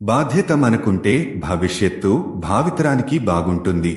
బాధ్యత మనకుంటే భవిష్యత్తు భావితరానికి బాగుంటుంది.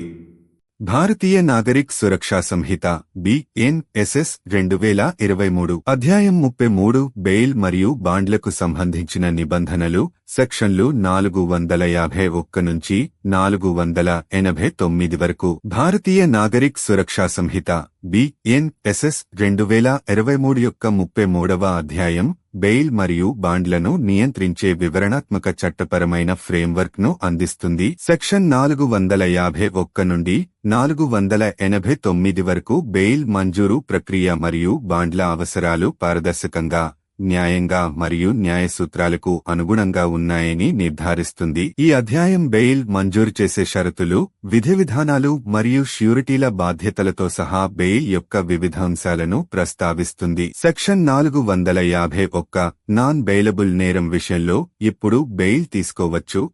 భారతీయ నాగరిక్ సురక్షా సంహిత బిఎన్ఎస్ఎస్ రెండు వేల ఇరవై మూడు అధ్యాయం ముప్పై మూడు బెయిల్ మరియు బాండ్లకు సంబంధించిన నిబంధనలు సెక్షన్లు నాలుగు వందల యాభై ఒక్క నుంచి నాలుగు వందల ఎనభై తొమ్మిది వరకు. భారతీయ నాగరిక్ సురక్షా సంహిత బిఎన్ఎస్ఎస్ రెండు వేల ఇరవై మూడు యొక్క ముప్పై మూడవ అధ్యాయం బెయిల్ మరియు బాండ్లను నియంత్రించే వివరణాత్మక చట్టపరమైన ఫ్రేమ్వర్క్ను అందిస్తుంది. సెక్షన్ నాలుగు వందల యాభై ఒక్క నుండి నాలుగు వందల ఎనభై తొమ్మిది వరకు బెయిల్ మంజూరు ప్రక్రియ మరియు బాండ్ల అవసరాలు పారదర్శకంగా న్యాయంగా మరియు న్యాయ సూత్రాలకు అనుగుణంగా ఉన్నాయని నిర్ధారిస్తుంది. ఈ అధ్యాయం బెయిల్ మంజూరు చేసే షరతులు విధి విధానాలు మరియు ష్యూరిటీల బాధ్యతలతో సహా బెయిల్ యొక్క వివిధ అంశాలను ప్రస్తావిస్తుంది. సెక్షన్ నాలుగు వందల యాభై ఒక్క నాన్ బెయిలబుల్ నేరం విషయంలో ఇప్పుడు బెయిల్ తీసుకోవచ్చు.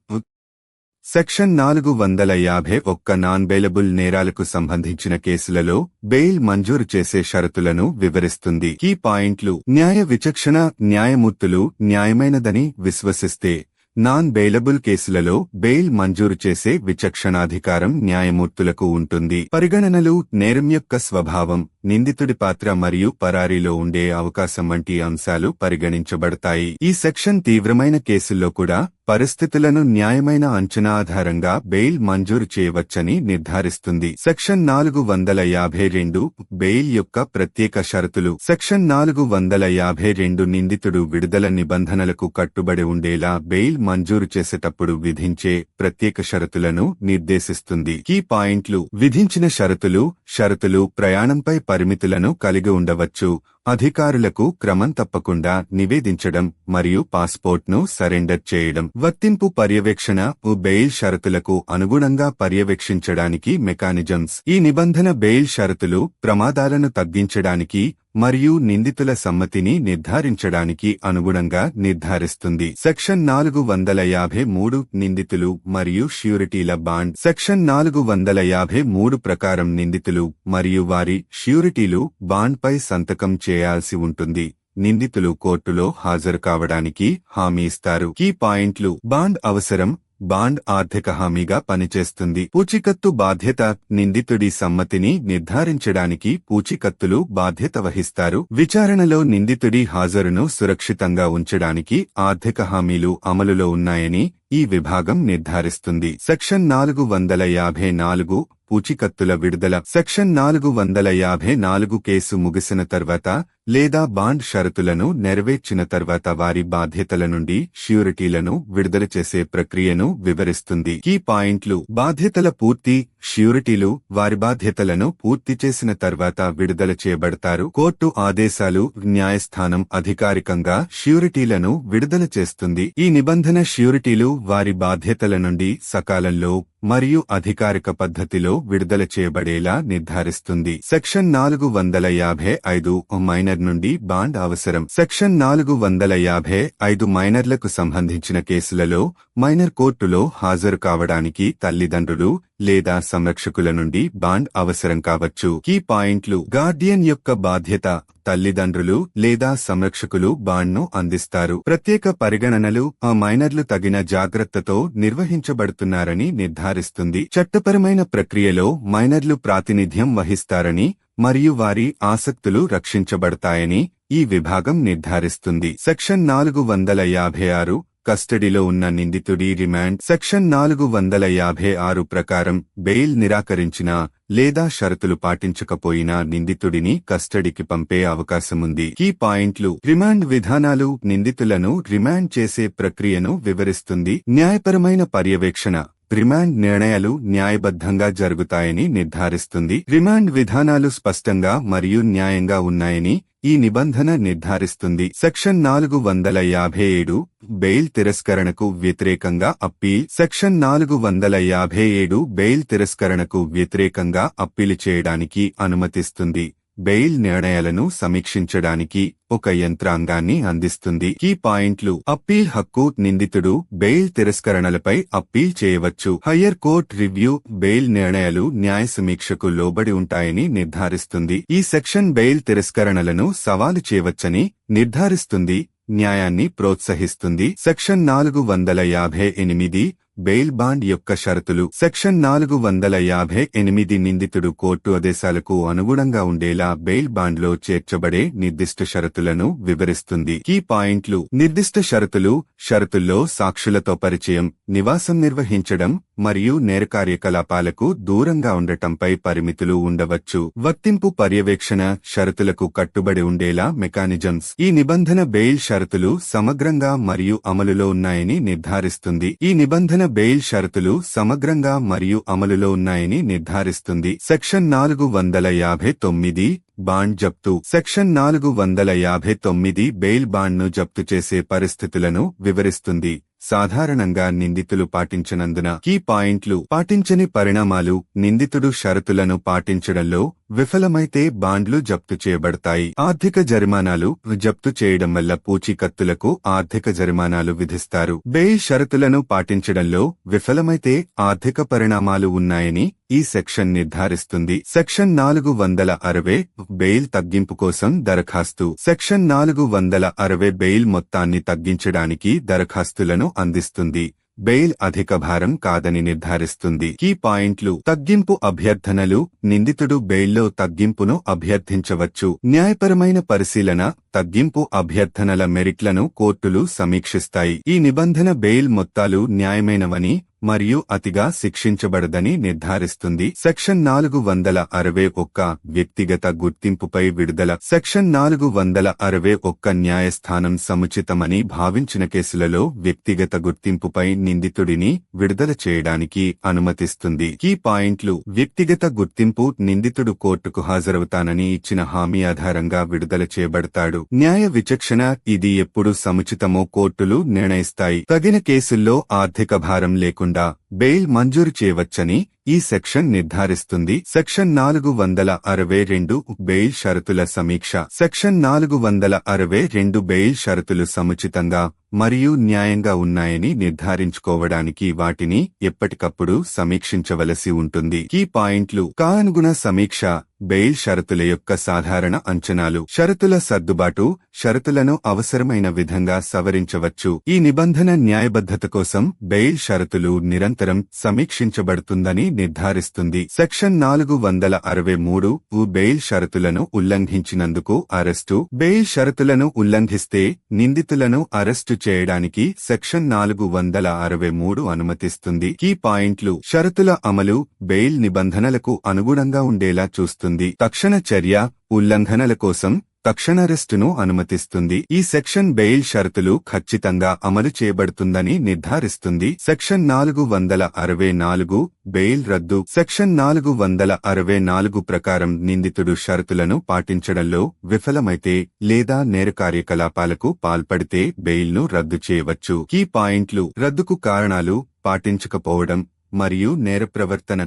సెక్షన్ నాలుగు వందల యాభై ఒక్క నాన్ బెయిలబుల్ నేరాలకు సంబంధించిన కేసులలో బెయిల్ మంజూరు చేసే షరతులను వివరిస్తుంది. ఈ పాయింట్లు న్యాయ విచక్షణ న్యాయమూర్తులు న్యాయమైనదని విశ్వసిస్తే నాన్ బెయిలబుల్ కేసులలో బెయిల్ మంజూరు చేసే విచక్షణాధికారం న్యాయమూర్తులకు ఉంటుంది. పరిగణనలు నేరం యొక్క స్వభావం నిందితుడి పాత్ర మరియు పరారీలో ఉండే అవకాశం వంటి అంశాలు పరిగణించబడతాయి. ఈ సెక్షన్ తీవ్రమైన కేసుల్లో కూడా పరిస్థితులను న్యాయమైన అంచనా ఆధారంగా బెయిల్ మంజూరు చేయవచ్చని నిర్ధారిస్తుంది. సెక్షన్ నాలుగు వందల యాభై రెండు బెయిల్ యొక్క ప్రత్యేక షరతులు. సెక్షన్ నాలుగు వందల యాభై రెండు నిందితుడు విడుదల నిబంధనలకు కట్టుబడి ఉండేలా బెయిల్ మంజూరు చేసేటప్పుడు విధించే ప్రత్యేక షరతులను నిర్దేశిస్తుంది. కీ పాయింట్లు. విధించిన షరతులు షరతులు ప్రయాణంపై పరిమితులను కలిగి ఉండవచ్చు. అధికారులకు క్రమం తప్పకుండా నివేదించడం మరియు పాస్పోర్ట్ను సరెండర్ చేయడం వర్తింపు పర్యవేక్షణ బెయిల్ షరతులకు అనుగుణంగా పర్యవేక్షించడానికి మెకానిజమ్స్ ఈ నిబంధన బెయిల్ షరతులు ప్రమాదాలను తగ్గించడానికి మరియు నిందితుల సమ్మతిని నిర్ధారించడానికి అనుగుణంగా నిర్ధారిస్తుంది. సెక్షన్ నాలుగు వందల యాభై మూడు నిందితులు మరియు ష్యూరిటీల బాండ్ సెక్షన్ నాలుగు వందల యాభై మూడు ప్రకారం నిందితులు మరియు వారి ష్యూరిటీలు బాండ్పై సంతకం చేయాల్సి ఉంటుంది. నిందితులు కోర్టులో హాజరు కావడానికి హామీ ఇస్తారు. కీ పాయింట్లు. బాండ్ అవసరం. బాండ్ ఆర్థిక హామీగా పనిచేస్తుంది. పూచికత్తు బాధ్యత. నిందితుడి సమ్మతిని నిర్ధారించడానికి పూచికత్తులు బాధ్యత వహిస్తారు. విచారణలో నిందితుడి హాజరును సురక్షితంగా ఉంచడానికి ఆర్థిక హామీలు అమలులో ఉన్నాయని ఈ విభాగం నిర్ధారిస్తుంది. సెక్షన్ నాలుగు వందల యాభై నాలుగు పూచికత్తుల విడుదల. సెక్షన్ నాలుగు వందల యాభై నాలుగు కేసు ముగిసిన తర్వాత లేదా బాండ్ షరతులను నెరవేర్చిన తర్వాత వారి బాధ్యతల నుండి ష్యూరిటీలను విడుదల చేసే ప్రక్రియను వివరిస్తుంది. కీ పాయింట్లు. బాధ్యతల పూర్తి ష్యూరిటీలు వారి బాధ్యతలను పూర్తి చేసిన తర్వాత విడుదల చేయబడతారు. కోర్టు ఆదేశాలు న్యాయస్థానం అధికారికంగా ష్యూరిటీలను విడుదల చేస్తుంది. ఈ నిబంధన ష్యూరిటీలు వారి బాధ్యతల నుండి సకాలంలో మరియు అధికారిక పద్ధతిలో విడుదల చేయబడేలా నిర్ధారిస్తుంది. సెక్షన్ నాలుగు వందల యాభై ఐదు మైనర్ నుండి బాండ్ అవసరం. సెక్షన్ నాలుగు వందల యాభై ఐదు మైనర్లకు సంబంధించిన కేసులలో మైనర్ కోర్టులో హాజరు కావడానికి తల్లిదండ్రులు లేదా సంరక్షకుల నుండి బాండ్ అవసరం కావచ్చు. కీ పాయింట్లు. గార్డియన్ యొక్క బాధ్యత. తల్లిదండ్రులు లేదా సంరక్షకులు బాండ్ను అందిస్తారు. ప్రత్యేక పరిగణనలు ఆ మైనర్లు తగిన జాగ్రత్తతో నిర్వహించబడుతున్నారని నిర్ధారిస్తుంది. చట్టపరమైన ప్రక్రియలో మైనర్లు ప్రాతినిధ్యం వహిస్తారని మరియు వారి ఆసక్తులు రక్షించబడతాయని ఈ విభాగం నిర్ధారిస్తుంది. సెక్షన్ నాలుగు వందల యాభై ఆరు కస్టడీలో ఉన్న నిందితుడి రిమాండ్. సెక్షన్ నాలుగు వందల యాభై ఆరు ప్రకారం బెయిల్ నిరాకరించిన లేదా షరతులు పాటించకపోయినా నిందితుడిని కస్టడీకి పంపే అవకాశముంది. కీ పాయింట్లు. రిమాండ్ విధానాలు. నిందితులను రిమాండ్ చేసే ప్రక్రియను వివరిస్తుంది. న్యాయపరమైన పర్యవేక్షణ. రిమాండ్ నిర్ణయాలు న్యాయబద్ధంగా జరుగుతాయని నిర్ధారిస్తుంది. రిమాండ్ విధానాలు స్పష్టంగా మరియు న్యాయంగా ఉన్నాయని ఈ నిబంధన నిర్ధారిస్తుంది. సెక్షన్ నాలుగు వందల యాభై ఏడు బెయిల్ తిరస్కరణకు వ్యతిరేకంగా అప్పీల్. సెక్షన్ నాలుగు వందల యాభై ఏడు బెయిల్ తిరస్కరణకు వ్యతిరేకంగా అప్పీలు చేయడానికి అనుమతిస్తుంది. బెయిల్ నిర్ణయాలను సమీక్షించడానికి ఒక యంత్రాంగాన్ని అందిస్తుంది. ఈ పాయింట్లు అప్పీల్ హక్కు నిందితుడు బెయిల్ తిరస్కరణలపై అప్పీల్ చేయవచ్చు. హయ్యర్ కోర్ట్ రివ్యూ బెయిల్ నిర్ణయాలు న్యాయ సమీక్షకు లోబడి ఉంటాయని నిర్ధారిస్తుంది. ఈ సెక్షన్ బెయిల్ తిరస్కరణలను సవాలు చేయవచ్చని నిర్ధారిస్తుంది. న్యాయాన్ని ప్రోత్సహిస్తుంది. సెక్షన్ నాలుగు వందల యాభై ఎనిమిది బెయిల్ బాండ్ యొక్క షరతులు సెక్షన్ నాలుగు వందల యాభై ఎనిమిది నిందితుడు కోర్టు ఆదేశాలకు అనుగుణంగా ఉండేలా బెయిల్ బాండ్లో చేర్చబడే నిర్దిష్ట షరతులను వివరిస్తుంది. కీ పాయింట్లు. నిర్దిష్ట షరతులు షరతుల్లో సాక్షులతో పరిచయం నివాసం నిర్వహించడం మరియు నేర కార్యకలాపాలకు దూరంగా ఉండటంపై పరిమితులు ఉండవచ్చు. వర్తింపు పర్యవేక్షణ షరతులకు కట్టుబడి ఉండేలా మెకానిజమ్స్. ఈ నిబంధన బెయిల్ షరతులు సమగ్రంగా మరియు అమలులో ఉన్నాయని నిర్ధారిస్తుంది. ఈ నిబంధన బెయిల్ షరతులు సమగ్రంగా మరియు అమలులో ఉన్నాయని నిర్ధారిస్తుంది. సెక్షన్ నాలుగు వందల యాభై తొమ్మిది బాండ్ జప్తు. సెక్షన్ నాలుగు వందల యాభై తొమ్మిది బెయిల్ బాండ్ను జప్తు చేసే పరిస్థితులను వివరిస్తుంది. సాధారణంగా నిందితులు పాటించనందున కీ పాయింట్లు పాటించని పరిణామాలు నిందితుడు షరతులను పాటించడంలో విఫలమైతే బాండ్లు జప్తు చేయబడతాయి. ఆర్థిక జరిమానాలు జప్తు చేయడం వల్ల పూచీకత్తులకు ఆర్థిక జరిమానాలు విధిస్తారు. బెయిల్ షరతులను పాటించడంలో విఫలమైతే ఆర్థిక పరిణామాలు ఉన్నాయని ఈ సెక్షన్ నిర్ధారిస్తుంది. సెక్షన్ నాలుగు వందల అరవై బెయిల్ తగ్గింపు కోసం దరఖాస్తు. సెక్షన్ నాలుగు వందల అరవై బెయిల్ మొత్తాన్ని తగ్గించడానికి దరఖాస్తులను అందిస్తుంది. బెయిల్ అధిక భారం కాదని నిర్ధారిస్తుంది. కీ పాయింట్లు తగ్గింపు అభ్యర్థనలు నిందితుడు బెయిల్లో తగ్గింపును అభ్యర్థించవచ్చు. న్యాయపరమైన పరిశీలన తగ్గింపు అభ్యర్థనల మెరిట్లను కోర్టులు సమీక్షిస్తాయి. ఈ నిబంధన బెయిల్ మొత్తాలు న్యాయమైనవని మరియు అతిగా శిక్షించబడదని నిర్ధారిస్తుంది. సెక్షన్ నాలుగు వందల అరవై ఒక్క వ్యక్తిగత గుర్తింపుపై విడుదల. సెక్షన్ నాలుగు వందల అరవై ఒక్క న్యాయస్థానం సముచితమని భావించిన కేసులలో వ్యక్తిగత గుర్తింపుపై నిందితుడిని విడుదల చేయడానికి అనుమతిస్తుంది. ఈ పాయింట్లు. వ్యక్తిగత గుర్తింపు నిందితుడు కోర్టుకు హాజరవుతానని ఇచ్చిన హామీ ఆధారంగా విడుదల చేయబడతాడు. న్యాయ విచక్షణ ఇది ఎప్పుడు సముచితమో కోర్టులు నిర్ణయిస్తాయి. తగిన కేసుల్లో ఆర్థిక భారం లేకుండా 본다. బెయిల్ మంజూరు చేయవచ్చని ఈ సెక్షన్ నిర్ధారిస్తుంది. సెక్షన్ నాలుగు వందల అరవై రెండు బెయిల్ షరతుల సమీక్ష. సెక్షన్ నాలుగు వందల అరవై రెండు బెయిల్ షరతులు సముచితంగా మరియు న్యాయంగా ఉన్నాయని నిర్ధారించుకోవడానికి వాటిని ఎప్పటికప్పుడు సమీక్షించవలసి ఉంటుంది. ఈ పాయింట్లు. కానుగుణ సమీక్ష బెయిల్ షరతుల యొక్క సాధారణ అంచనాలు. షరతుల సర్దుబాటు షరతులను అవసరమైన విధంగా సవరించవచ్చు. ఈ నిబంధన న్యాయబద్ధత కోసం బెయిల్ షరతులు నిరంతరం సమీక్షించబడుతుందని నిర్ధారిస్తుంది. సెక్షన్ నాలుగు వందల అరవై మూడు బెయిల్ షరతులను ఉల్లంఘించినందుకు అరెస్టు. బెయిల్ షరతులను ఉల్లంఘిస్తే నిందితులను అరెస్టు చేయడానికి సెక్షన్ నాలుగు వందల అరవై మూడు అనుమతిస్తుంది. కీ పాయింట్లు. షరతుల అమలు బెయిల్ నిబంధనలకు అనుగుణంగా ఉండేలా చూస్తుంది. తక్షణ చర్య. ఉల్లంఘనల కోసం తక్షణ అరెస్టును అనుమతిస్తుంది. ఈ సెక్షన్ బెయిల్ షరతులు ఖచ్చితంగా అమలు చేయబడుతుందని నిర్ధారిస్తుంది. సెక్షన్ నాలుగు వందల అరవై నాలుగు బెయిల్ రద్దు. సెక్షన్ నాలుగు వందల అరవై నాలుగు ప్రకారం నిందితుడు షరతులను పాటించడంలో విఫలమైతే లేదా నేర కార్యకలాపాలకు పాల్పడితే బెయిల్ను రద్దు చేయవచ్చు. కీ పాయింట్లు రద్దుకు కారణాలు పాటించకపోవడం మరియు నేర ప్రవర్తన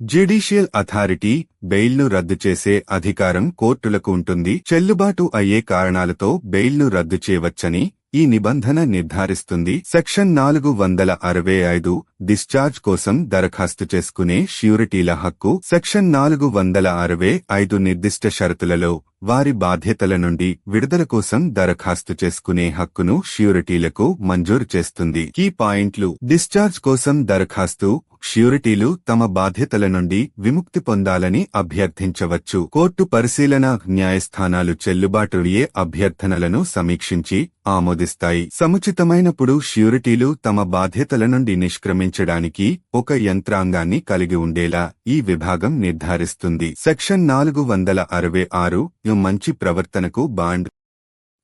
జ్యుడిషియల్ అథారిటీ బెయిల్ను రద్దు చేసే అధికారం కోర్టులకు ఉంటుంది. చెల్లుబాటు అయ్యే కారణాలతో బెయిల్ను రద్దు చేయవచ్చని ఈ నిబంధన నిర్ధారిస్తుంది. సెక్షన్ నాలుగు వందల అరవై ఐదు డిశ్చార్జ్ కోసం దరఖాస్తు చేసుకునే ష్యూరిటీల హక్కు సెక్షన్ నాలుగు వందల అరవై ఐదు నిర్దిష్ట షరతులలో వారి బాధ్యతల నుండి విడుదల కోసం దరఖాస్తు చేసుకునే హక్కును ష్యూరిటీలకు మంజూరు చేస్తుంది. కీ పాయింట్లు. డిశ్చార్జ్ కోసం దరఖాస్తు. ష్యూరిటీలు తమ బాధ్యతల నుండి విముక్తి పొందాలని అభ్యర్థించవచ్చు. కోర్టు పరిశీలన న్యాయస్థానాలు చెల్లుబాటుయ్యే అభ్యర్థనలను సమీక్షించి ఆమోదిస్తాయి. సముచితమైనప్పుడు ష్యూరిటీలు తమ బాధ్యతల నుండి నిష్క్రమించడానికి ఒక యంత్రాంగాన్ని కలిగి ఉండేలా ఈ విభాగం నిర్ధారిస్తుంది. సెక్షన్ నాలుగు వందల అరవై ఆరు మంచి ప్రవర్తనకు బాండ్.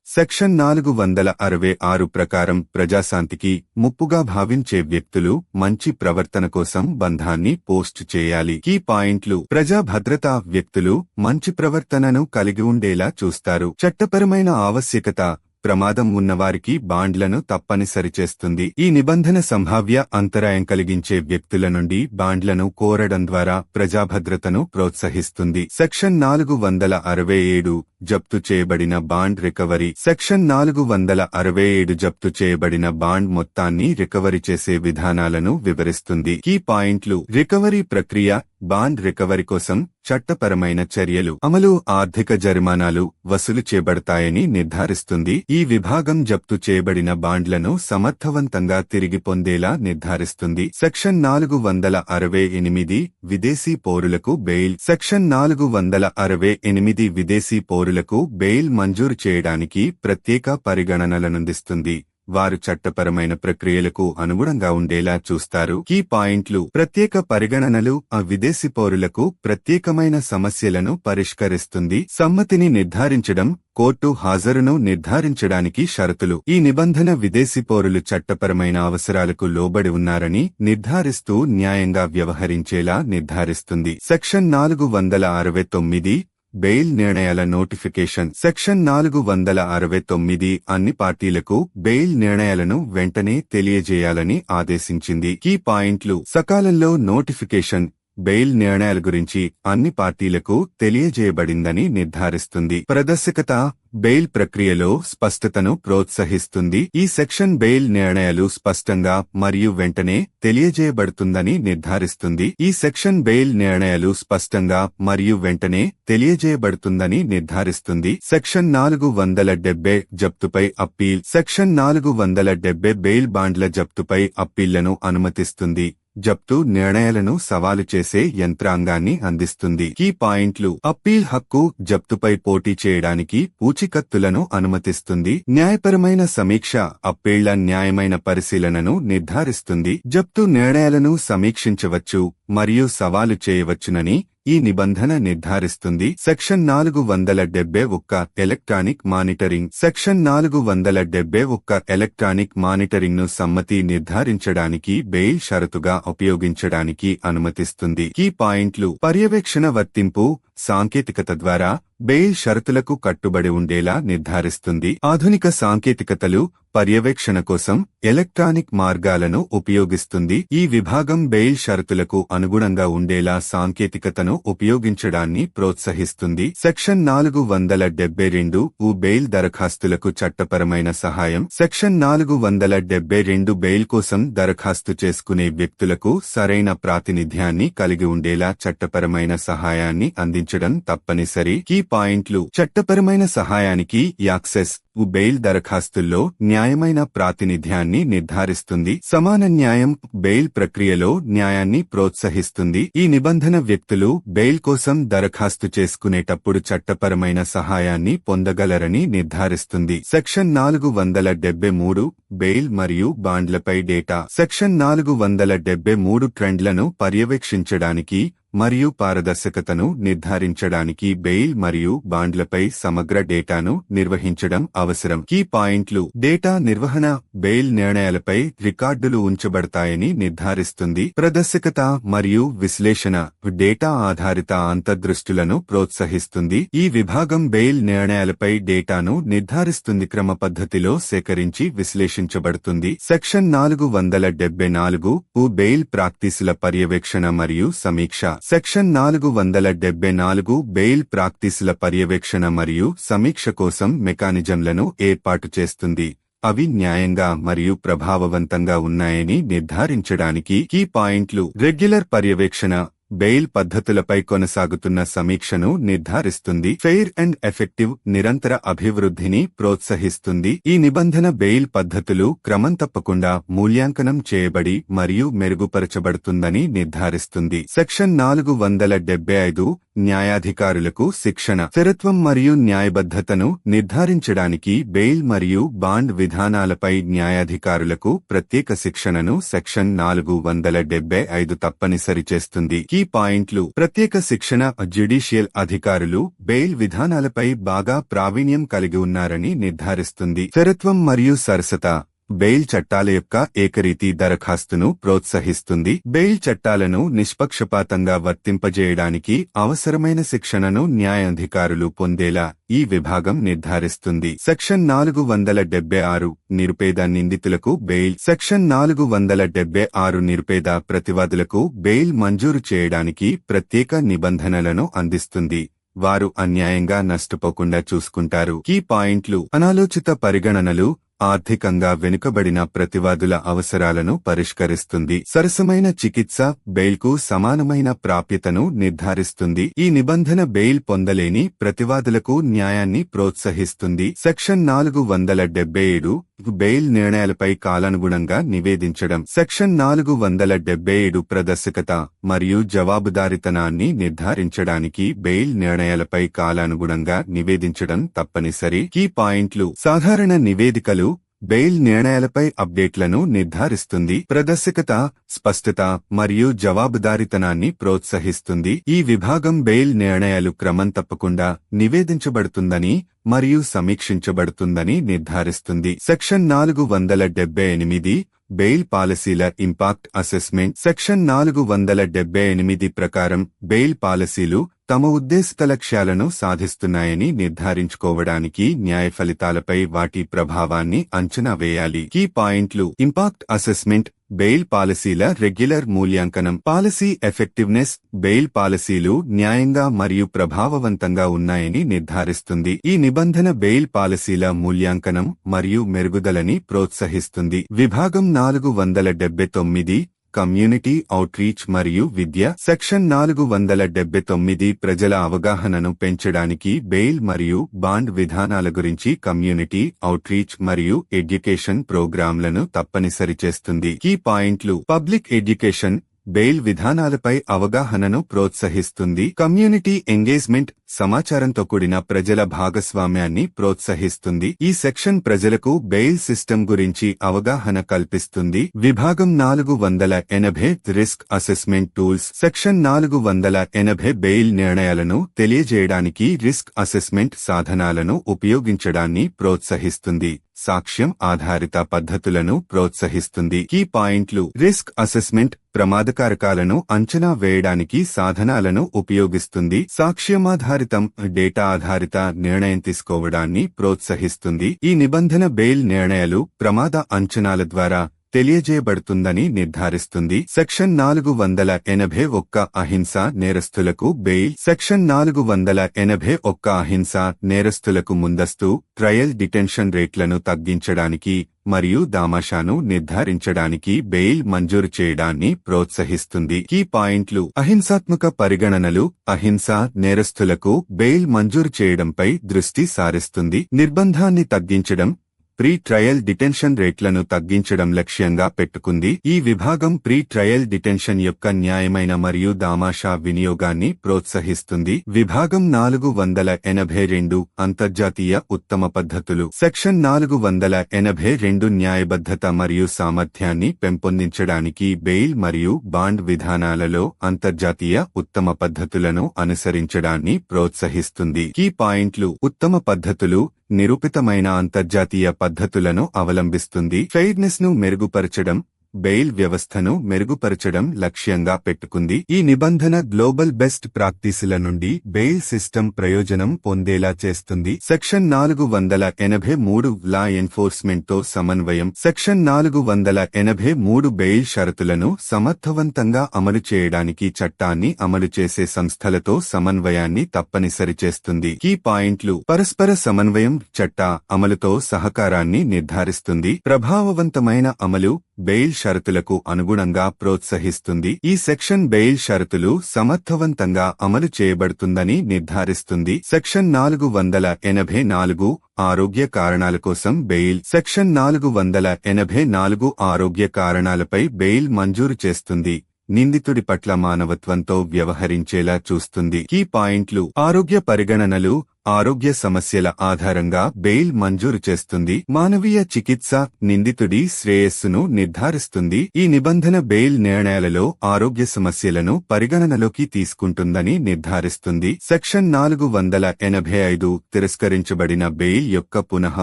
సెక్షన్ నాలుగు వందల అరవై ఆరు ప్రకారం ప్రజాశాంతికి ముప్పుగా భావించే వ్యక్తులు మంచి ప్రవర్తన కోసం బంధాన్ని పోస్ట్ చేయాలి. కీ పాయింట్లు. ప్రజా భద్రతా వ్యక్తులు మంచి ప్రవర్తనను కలిగి ఉండేలా చూస్తారు. చట్టపరమైన ఆవశ్యకత. ప్రమాదం ఉన్నవారికి బాండ్లను తప్పనిసరి చేస్తుంది. ఈ నిబంధన సంభావ్య అంతరాయం కలిగించే వ్యక్తుల నుండి బాండ్లను కోరడం ద్వారా ప్రజాభద్రతను ప్రోత్సహిస్తుంది. సెక్షన్ నాలుగు వందల అరవై ఏడు జప్తు చేయబడిన బాండ్ రికవరీ. సెక్షన్ నాలుగు వందల అరవై ఏడు జప్తు చేయబడిన బాండ్ మొత్తాన్ని రికవరీ చేసే విధానాలను వివరిస్తుంది. కీ పాయింట్లు. రికవరీ ప్రక్రియ. బాండ్ రికవరీ కోసం చట్టపరమైన చర్యలు అమలు ఆర్థిక జరిమానాలు వసూలు చేయబడతాయని నిర్ధారిస్తుంది. ఈ విభాగం జప్తు చేయబడిన బాండ్లను సమర్థవంతంగా తిరిగి పొందేలా నిర్ధారిస్తుంది. సెక్షన్ నాలుగు వందల అరవై ఎనిమిది విదేశీ పౌరులకు బెయిల్. సెక్షన్ నాలుగు వందల అరవై ఎనిమిది విదేశీ పౌరులకు బెయిల్ మంజూరు చేయడానికి ప్రత్యేక పరిగణనలనందిస్తుంది. వారు చట్టపరమైన ప్రక్రియలకు అనుగుణంగా ఉండేలా చూస్తారు. కీ పాయింట్లు ప్రత్యేక పరిగణనలు ఆ విదేశీ పౌరులకు ప్రత్యేకమైన సమస్యలను పరిష్కరిస్తుంది. సమ్మతిని నిర్ధారించడం కోర్టు హాజరును నిర్ధారించడానికి షరతులు. ఈ నిబంధన విదేశీ పౌరులు చట్టపరమైన అవసరాలకు లోబడి ఉన్నారని నిర్ధారిస్తూ న్యాయంగా వ్యవహరించేలా నిర్ధారిస్తుంది. సెక్షన్ నాలుగు వందల అరవై తొమ్మిది బెయిల్ నిర్ణయాల నోటిఫికేషన్ సెక్షన్ నాలుగు వందల అరవై తొమ్మిది అన్ని పార్టీలకు బెయిల్ నిర్ణయాలను వెంటనే తెలియజేయాలని ఆదేశించింది. కీ పాయింట్లు సకాలంలో నోటిఫికేషన్ బెయిల్ నిర్ణయాల గురించి అన్ని పార్టీలకు తెలియజేయబడిందని నిర్ధారిస్తుంది. ప్రదర్శకత బెయిల్ ప్రక్రియలో స్పష్టతను ప్రోత్సహిస్తుంది. ఈ సెక్షన్ బెయిల్ నిర్ణయాలు స్పష్టంగా మరియు వెంటనే తెలియజేయబడుతుందని నిర్ధారిస్తుంది. ఈ సెక్షన్ బెయిల్ నిర్ణయాలు స్పష్టంగా మరియు వెంటనే తెలియజేయబడుతుందని నిర్ధారిస్తుంది. సెక్షన్ నాలుగు వందల డెబ్బై జప్తుపై అప్పీల్. సెక్షన్ నాలుగు వందల డెబ్బై బెయిల్ బాండ్ల జప్తుపై అప్పీళ్ళను అనుమతిస్తుంది. జప్తు నిర్ణయాలను సవాలు చేసే యంత్రాంగాన్ని అందిస్తుంది. కీ పాయింట్లు. అప్పీల్ హక్కు జప్తుపై పోటీ చేయడానికి పూచికత్తులను అనుమతిస్తుంది. న్యాయపరమైన సమీక్ష అప్పీళ్ళ న్యాయమైన పరిశీలనను నిర్ధారిస్తుంది. జప్తు నిర్ణయాలను సమీక్షించవచ్చు మరియు సవాలు చేయవచ్చునని ఈ నిబంధన నిర్ధారిస్తుంది. సెక్షన్ నాలుగు వందల డెబ్బై ఒక్క ఎలక్ట్రానిక్ మానిటరింగ్. సెక్షన్ నాలుగు వందల డెబ్బై ఒక్క ఎలక్ట్రానిక్ మానిటరింగ్ను సమ్మతి నిర్ధారించడానికి బెయిల్ షరతుగా ఉపయోగించడానికి అనుమతిస్తుంది. కీ పాయింట్లు పర్యవేక్షణ వర్తింపు సాంకేతికత ద్వారా బెయిల్ షరతులకు కట్టుబడి ఉండేలా నిర్ధారిస్తుంది. ఆధునిక సాంకేతికతలు పర్యవేక్షణ కోసం ఎలక్ట్రానిక్ మార్గాలను ఉపయోగిస్తుంది. ఈ విభాగం బెయిల్ షరతులకు అనుగుణంగా ఉండేలా సాంకేతికతను ఉపయోగించడాన్ని ప్రోత్సహిస్తుంది. సెక్షన్ నాలుగు వందల డెబ్బై రెండు ఉ బెయిల్ దరఖాస్తులకు చట్టపరమైన సహాయం. సెక్షన్ నాలుగు వందల డెబ్బై రెండు బెయిల్ కోసం దరఖాస్తు చేసుకునే వ్యక్తులకు సరైన ప్రాతినిధ్యాన్ని కలిగి ఉండేలా చట్టపరమైన సహాయాన్ని అందించడం తప్పనిసరి. కీ పాయింట్లు చట్టపరమైన సహాయానికి యాక్సెస్ బెయిల్ దరఖాస్తుల్లో న్యాయమైన ప్రాతినిధ్యాన్ని నిర్ధారిస్తుంది. సమాన న్యాయం బెయిల్ ప్రక్రియలో న్యాయాన్ని ప్రోత్సహిస్తుంది. ఈ నిబంధన వ్యక్తులు బెయిల్ కోసం దరఖాస్తు చేసుకునేటప్పుడు చట్టపరమైన సహాయాన్ని పొందగలరని నిర్ధారిస్తుంది. సెక్షన్ నాలుగు వందల డెబ్బై మూడు బెయిల్ మరియు బాండ్లపై డేటా. సెక్షన్ నాలుగు వందల డెబ్బై మూడు ట్రెండ్లను పర్యవేక్షించడానికి మరియు పారదర్శకతను నిర్ధారించడానికి బెయిల్ మరియు బాండ్లపై సమగ్ర డేటాను నిర్వహించడం అవసరం. కీ పాయింట్లు. డేటా నిర్వహణ బెయిల్ నిర్ణయాలపై రికార్డులు ఉంచబడతాయని నిర్ధారిస్తుంది. ప్రదర్శకత మరియు విశ్లేషణ. డేటా ఆధారిత అంతర్దృష్టులను ప్రోత్సహిస్తుంది. ఈ విభాగం బెయిల్ నిర్ణయాలపై డేటాను నిర్ధారిస్తుంది. క్రమ పద్ధతిలో సేకరించి విశ్లేషించబడుతుంది. సెక్షన్ నాలుగు వందల డెబ్బై నాలుగు బెయిల్ ప్రాక్టీసుల పర్యవేక్షణ మరియు సమీక్ష. సెక్షన్ నాలుగు వందల డెబ్బై నాలుగు బెయిల్ ప్రాక్టీసుల పర్యవేక్షణ మరియు సమీక్ష కోసం మెకానిజంలను ఏర్పాటు చేస్తుంది. అవి న్యాయంగా మరియు ప్రభావవంతంగా ఉన్నాయని నిర్ధారించడానికి కీ పాయింట్లు. రెగ్యులర్ పర్యవేక్షణ బెయిల్ పద్ధతులపై కొనసాగుతున్న సమీక్షను నిర్ధారిస్తుంది. ఫెయిర్ అండ్ ఎఫెక్టివ్ నిరంతర అభివృద్ధిని ప్రోత్సహిస్తుంది. ఈ నిబంధన బెయిల్ పద్ధతులు క్రమం తప్పకుండా మూల్యాంకనం చేయబడి మరియు మెరుగుపరచబడుతుందని నిర్ధారిస్తుంది. సెక్షన్ నాలుగు వందల డెబ్బై ఐదు న్యాయాధికారులకు శిక్షణ స్థిరత్వం మరియు న్యాయబద్ధతను నిర్ధారించడానికి బెయిల్ మరియు బాండ్ విధానాలపై న్యాయాధికారులకు ప్రత్యేక శిక్షణను సెక్షన్ నాలుగు వందల డెబ్బై ఐదు తప్పనిసరి చేస్తుంది. కీ పాయింట్లు. ప్రత్యేక శిక్షణ జ్యుడిషియల్ అధికారులు బెయిల్ విధానాలపై బాగా ప్రావీణ్యం కలిగి ఉన్నారని నిర్ధారిస్తుంది. స్థిరత్వం మరియు సరసత. బెయిల్ చట్టాల యొక్క ఏకరీతి దరఖాస్తును ప్రోత్సహిస్తుంది. బెయిల్ చట్టాలను నిష్పక్షపాతంగా వర్తింపజేయడానికి అవసరమైన శిక్షణను న్యాయాధికారులు పొందేలా ఈ విభాగం నిర్ధారిస్తుంది. సెక్షన్ నాలుగు వందల డెబ్బై ఆరు నిరుపేద నిందితులకు బెయిల్ సెక్షన్ నాలుగు వందల డెబ్బై ఆరు నిరుపేద ప్రతివాదులకు బెయిల్ మంజూరు చేయడానికి ప్రత్యేక నిబంధనలను అందిస్తుంది. వారు అన్యాయంగా నష్టపోకుండా చూసుకుంటారు. కీ పాయింట్లు అనాలోచిత పరిగణనలు ఆర్థికంగా వెనుకబడిన ప్రతివాదుల అవసరాలను పరిష్కరిస్తుంది. సరసమైన చికిత్స బెయిల్కు సమానమైన ప్రాప్యతను నిర్ధారిస్తుంది. ఈ నిబంధన బెయిల్ పొందలేని ప్రతివాదులకు న్యాయాన్ని ప్రోత్సహిస్తుంది. సెక్షన్ నాలుగు వందల డెబ్బై ఏడు బెయిల్ నిర్ణయాలపై కాలానుగుణంగా నివేదించడం. సెక్షన్ నాలుగు వందల డెబ్బై ఏడు ప్రదర్శకత మరియు జవాబుదారితనాన్ని నిర్ధారించడానికి బెయిల్ నిర్ణయాలపై కాలానుగుణంగా నివేదించడం తప్పనిసరి. కీ పాయింట్లు. సాధారణ నివేదికలు బెయిల్ నిర్ణయాలపై అప్డేట్లను నిర్ధారిస్తుంది ప్రదర్శకత స్పష్టత మరియు జవాబుదారితనాన్ని ప్రోత్సహిస్తుంది. ఈ విభాగం బెయిల్ నిర్ణయాలు క్రమం తప్పకుండా నివేదించబడుతుందని మరియు సమీక్షించబడుతుందని నిర్ధారిస్తుంది. సెక్షన్ నాలుగు వందల డెబ్బై ఎనిమిది బెయిల్ పాలసీల ఇంపాక్ట్ అసెస్మెంట్. సెక్షన్ నాలుగు వందల డెబ్బై ఎనిమిది ప్రకారం బెయిల్ పాలసీలు తమ ఉద్దేశిత లక్ష్యాలను సాధిస్తున్నాయని నిర్ధారించుకోవడానికి న్యాయ ఫలితాలపై వాటి ప్రభావాన్ని అంచనా వేయాలి. కీ పాయింట్లు. Impact assessment. బెయిల్ పాలసీల రెగ్యులర్ మూల్యాంకనం. Policy effectiveness. బెయిల్ పాలసీలు న్యాయంగా మరియు ప్రభావవంతంగా ఉన్నాయని నిర్ధారిస్తుంది. ఈ నిబంధన బెయిల్ పాలసీల మూల్యాంకనం మరియు మెరుగుదలని ప్రోత్సహిస్తుంది. విభాగం నాలుగు వందల డెబ్బై తొమ్మిది. కమ్యూనిటీ అవుట్రీచ్ మరియు విద్య. సెక్షన్ నాలుగు వందల డెబ్బై తొమ్మిది ప్రజల అవగాహనను పెంచడానికి బెయిల్ మరియు బాండ్ విధానాల గురించి కమ్యూనిటీ అవుట్రీచ్ మరియు ఎడ్యుకేషన్ ప్రోగ్రాంలను తప్పనిసరి చేస్తుంది. కీ పాయింట్లు పబ్లిక్ ఎడ్యుకేషన్ బెయిల్ విధానాలపై అవగాహనను ప్రోత్సహిస్తుంది. కమ్యూనిటీ ఎంగేజ్మెంట్ సమాచారంతో కూడిన ప్రజల భాగస్వామ్యాన్ని ప్రోత్సహిస్తుంది. ఈ సెక్షన్ ప్రజలకు బెయిల్ సిస్టమ్ గురించి అవగాహన కల్పిస్తుంది. విభాగం నాలుగు వందల ఎనభై రిస్క్ అసెస్మెంట్ టూల్స్ సెక్షన్ నాలుగు వందల ఎనభై బెయిల్ నిర్ణయాలను తెలియజేయడానికి రిస్క్ అసెస్మెంట్ సాధనాలను ఉపయోగించడాన్ని ప్రోత్సహిస్తుంది. సాక్ష్యం ఆధారిత పద్ధతులను ప్రోత్సహిస్తుంది. కీ పాయింట్లు రిస్క్ అసెస్మెంట్ ప్రమాదకారకాలను అంచనా వేయడానికి సాధనాలను ఉపయోగిస్తుంది. సాక్ష్యమాధారితం డేటా ఆధారిత నిర్ణయం తీసుకోవడాన్ని ప్రోత్సహిస్తుంది. ఈ నిబంధన బెయిల్ నిర్ణయాలు ప్రమాద అంచనాల ద్వారా తెలియజేయబడుతుందని నిర్ధారిస్తుంది. సెక్షన్ నాలుగు వందల ఎనభై ఒక్క అహింస నేరస్తులకు బెయిల్. సెక్షన్ నాలుగు వందల ఎనభై ఒక్క అహింస నేరస్తులకు ముందస్తు ట్రయల్ డిటెన్షన్ రేట్లను తగ్గించడానికి మరియు దామాషాను నిర్ధారించడానికి బెయిల్ మంజూరు చేయడాన్ని ప్రోత్సహిస్తుంది. ఈ పాయింట్లు. అహింసాత్మక పరిగణనలు. అహింస నేరస్తులకు బెయిల్ మంజూరు చేయడంపై దృష్టి సారిస్తుంది. నిర్బంధాన్ని తగ్గించడం ప్రీ ట్రయల్ డిటెన్షన్ రేట్లను తగ్గించడం లక్ష్యంగా పెట్టుకుంది. ఈ విభాగం ప్రీ ట్రయల్ డిటెన్షన్ యొక్క న్యాయమైన మరియు దామాషా వినియోగాన్ని ప్రోత్సహిస్తుంది. విభాగం నాలుగు వందల ఎనభై రెండు అంతర్జాతీయ ఉత్తమ పద్ధతులు. సెక్షన్ నాలుగు వందల ఎనభై రెండు న్యాయబద్ధత మరియు సామర్థ్యాన్ని పెంపొందించడానికి బెయిల్ మరియు బాండ్ విధానాలలో అంతర్జాతీయ ఉత్తమ పద్ధతులను అనుసరించడాన్ని ప్రోత్సహిస్తుంది. కీ పాయింట్లు. ఉత్తమ పద్ధతులు నిరూపితమైన అంతర్జాతీయ పద్ధతులను అవలంబిస్తుంది. ఫెయిర్నెస్ను మెరుగుపరచడం బెయిల్ వ్యవస్థను మెరుగుపరచడం లక్ష్యంగా పెట్టుకుంది. ఈ నిబంధన గ్లోబల్ బెస్ట్ ప్రాక్టీసుల నుండి బెయిల్ సిస్టమ్ ప్రయోజనం పొందేలా చేస్తుంది. సెక్షన్ నాలుగు వందల ఎనభై మూడు లా ఎన్ఫోర్స్మెంట్తో సమన్వయం. సెక్షన్ నాలుగు వందల ఎనభై మూడు బెయిల్ షరతులను సమర్థవంతంగా అమలు చేయడానికి చట్టాన్ని అమలు చేసే సంస్థలతో సమన్వయాన్ని తప్పనిసరి చేస్తుంది. కీ పాయింట్లు. పరస్పర సమన్వయం చట్ట అమలుతో సహకారాన్ని నిర్ధారిస్తుంది. ప్రభావవంతమైన అమలు బెయిల్ షరతులకు అనుగుణంగా ప్రోత్సహిస్తుంది. ఈ సెక్షన్ బెయిల్ షరతులు సమర్థవంతంగా అమలు చేయబడుతుందని నిర్ధారిస్తుంది. సెక్షన్ నాలుగు వందల ఎనభై నాలుగు ఆరోగ్య కారణాల కోసం బెయిల్. సెక్షన్ నాలుగు వందల ఎనభై నాలుగు ఆరోగ్య కారణాలపై బెయిల్ మంజూరు చేస్తుంది. నిందితుడి పట్ల మానవత్వంతో వ్యవహరించేలా చూస్తుంది. కీ పాయింట్లు. ఆరోగ్య పరిగణనలు ఆరోగ్య సమస్యల ఆధారంగా బెయిల్ మంజూరు చేస్తుంది. మానవీయ చికిత్స నిందితుడి శ్రేయస్సును నిర్ధారిస్తుంది. ఈ నిబంధన బెయిల్ నిర్ణయాలలో ఆరోగ్య సమస్యలను పరిగణనలోకి తీసుకుంటుందని నిర్ధారిస్తుంది. సెక్షన్ నాలుగు వందల ఎనభై ఐదు తిరస్కరించబడిన బెయిల్ యొక్క పునః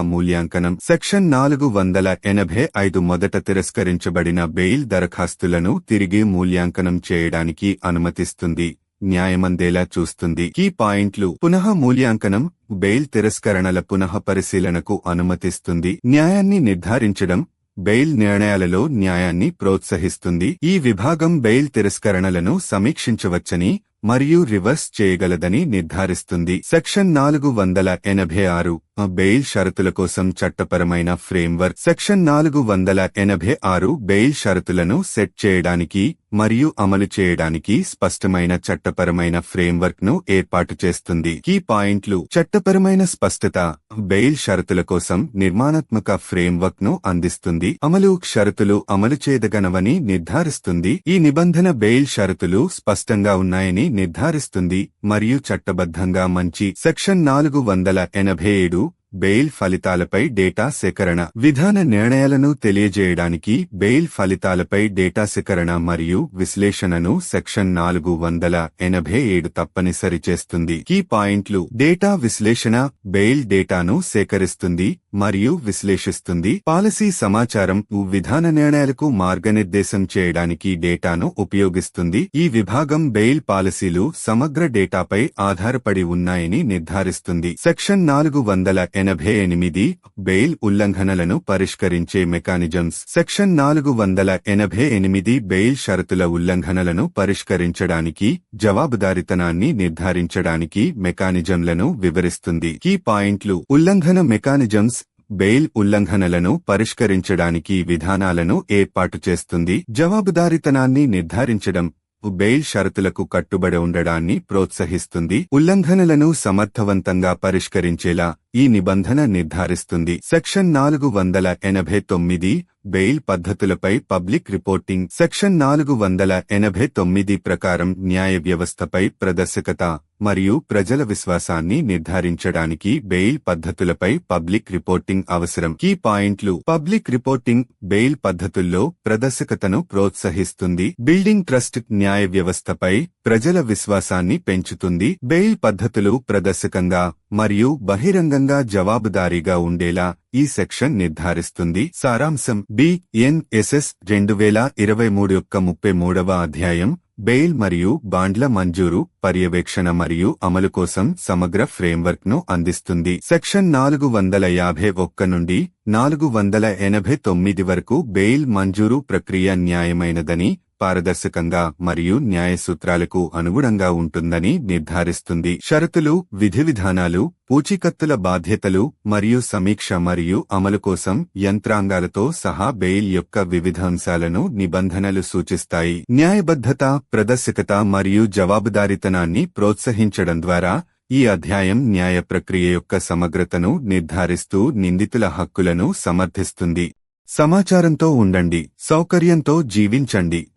మూల్యాంకనం. సెక్షన్ నాలుగు వందల ఎనభై ఐదు మొదట తిరస్కరించబడిన బెయిల్ దరఖాస్తులను తిరిగి మూల్యాంకనం చేయడానికి అనుమతిస్తుంది. న్యాయమందేలా చూస్తుంది. కీ పాయింట్లు పునః మూల్యాంకనం బెయిల్ తిరస్కరణల పునః పరిశీలనకు అనుమతిస్తుంది. న్యాయాన్ని నిర్ధారించడం బెయిల్ నిర్ణయాలలో న్యాయాన్ని ప్రోత్సహిస్తుంది. ఈ విభాగం బెయిల్ తిరస్కరణలను సమీక్షించవచ్చని మరియు రివర్స్ చేయగలదని నిర్ధారిస్తుంది. సెక్షన్ నాలుగు వందల ఎనభై ఆరు బెయిల్ షరతుల కోసం చట్టపరమైన ఫ్రేమ్వర్క్. సెక్షన్ నాలుగు వందల ఎనభై ఆరు బెయిల్ షరతులను సెట్ చేయడానికి మరియు అమలు చేయడానికి స్పష్టమైన చట్టపరమైన ఫ్రేమ్వర్క్ను ఏర్పాటు చేస్తుంది. కీ పాయింట్లు. చట్టపరమైన స్పష్టత బెయిల్ షరతుల కోసం నిర్మాణాత్మక ఫ్రేమ్వర్క్ను అందిస్తుంది. అమలు షరతులు అమలు చేయదగనవని నిర్ధారిస్తుంది. ఈ నిబంధన బెయిల్ షరతులు స్పష్టంగా ఉన్నాయని నిర్ధారిస్తుంది మరియు చట్టబద్ధంగా మంచి సెక్షన్ నాలుగు వందల ఎనభై ఏడు బెయిల్ ఫలితాలపై డేటా సేకరణ. విధాన నిర్ణయాలను తెలియజేయడానికి బెయిల్ ఫలితాలపై డేటా సేకరణ మరియు విశ్లేషణను సెక్షన్ నాలుగు వందల ఎనభై ఏడు తప్పనిసరి చేస్తుంది. కీ పాయింట్లు. డేటా విశ్లేషణ బెయిల్ డేటాను సేకరిస్తుంది మరియు విశ్లేషిస్తుంది. పాలసీ సమాచారం విధాన నిర్ణయాలకు మార్గనిర్దేశం చేయడానికి డేటాను ఉపయోగిస్తుంది. ఈ విభాగం బెయిల్ పాలసీలు సమగ్ర డేటాపై ఆధారపడి ఉన్నాయని నిర్ధారిస్తుంది. సెక్షన్ నాలుగు వందల ఎనభై ఎనిమిది బెయిల్ ఉల్లంఘనలను పరిష్కరించే మెకానిజమ్స్. సెక్షన్ నాలుగు వందల ఎనభై ఎనిమిది బెయిల్ షరతుల ఉల్లంఘనలను పరిష్కరించడానికి జవాబుదారితనాన్ని నిర్ధారించడానికి మెకానిజంలను వివరిస్తుంది. కీ పాయింట్లు. ఉల్లంఘన మెకానిజమ్స్ బెయిల్ ఉల్లంఘనలను పరిష్కరించడానికి విధానాలను ఏర్పాటు చేస్తుంది. జవాబుదారితనాన్ని నిర్ధారించడం బెయిల్ షరతులకు కట్టుబడి ఉండడాన్ని ప్రోత్సహిస్తుంది. ఉల్లంఘనలను సమర్థవంతంగా పరిష్కరించేలా ఈ నిబంధన నిర్ధారిస్తుంది. సెక్షన్ నాలుగు వందల ఎనభై తొమ్మిది బెయిల్ పద్ధతులపై పబ్లిక్ రిపోర్టింగ్. సెక్షన్ నాలుగు వందల ఎనభై తొమ్మిది ప్రకారం న్యాయ వ్యవస్థపై ప్రదర్శకత మరియు ప్రజల విశ్వాసాన్ని నిర్ధారించడానికి బెయిల్ పద్ధతులపై పబ్లిక్ రిపోర్టింగ్ అవసరం. కీ పాయింట్లు. పబ్లిక్ రిపోర్టింగ్ బెయిల్ పద్ధతుల్లో ప్రదర్శకతను ప్రోత్సహిస్తుంది. బిల్డింగ్ ట్రస్ట్ న్యాయ వ్యవస్థపై ప్రజల విశ్వాసాన్ని పెంచుతుంది. బెయిల్ పద్ధతులు ప్రదర్శకంగా మరియు బహిరంగంగా జవాబుదారీగా ఉండేలా ఈ సెక్షన్ నిర్ధారిస్తుంది. సారాంశం బి ఎన్ఎస్ఎస్ రెండు వేల ఇరవై మూడు యొక్క ముప్పై మూడవ అధ్యాయం. బెయిల్ మరియు బాండ్ల మంజూరు పర్యవేక్షణ మరియు అమలు కోసం సమగ్ర ఫ్రేమ్వర్క్ను అందిస్తుంది. సెక్షన్ నాలుగు వందల యాభై ఒక్క నుండి నాలుగు వందల ఎనభై తొమ్మిది వరకు బెయిల్ మంజూరు ప్రక్రియ న్యాయమైనదని పారదర్శకంగా మరియు న్యాయ సూత్రాలకు అనుగుణంగా ఉంటుందని నిర్ధారిస్తుంది. షరతులు విధి విధానాలు పూచీకత్తుల బాధ్యతలు మరియు సమీక్ష మరియు అమలు కోసం యంత్రాంగాలతో సహా బెయిల్ యొక్క వివిధ అంశాలను నిబంధనలు సూచిస్తాయి. న్యాయబద్ధత ప్రదర్శకత మరియు జవాబుదారీతనాన్ని ప్రోత్సహించడం ద్వారా ఈ అధ్యాయం న్యాయ ప్రక్రియ యొక్క సమగ్రతను నిర్ధారిస్తూ నిందితుల హక్కులను సమర్థిస్తుంది. సమాచారంతో ఉండండి సౌకర్యంతో జీవించండి.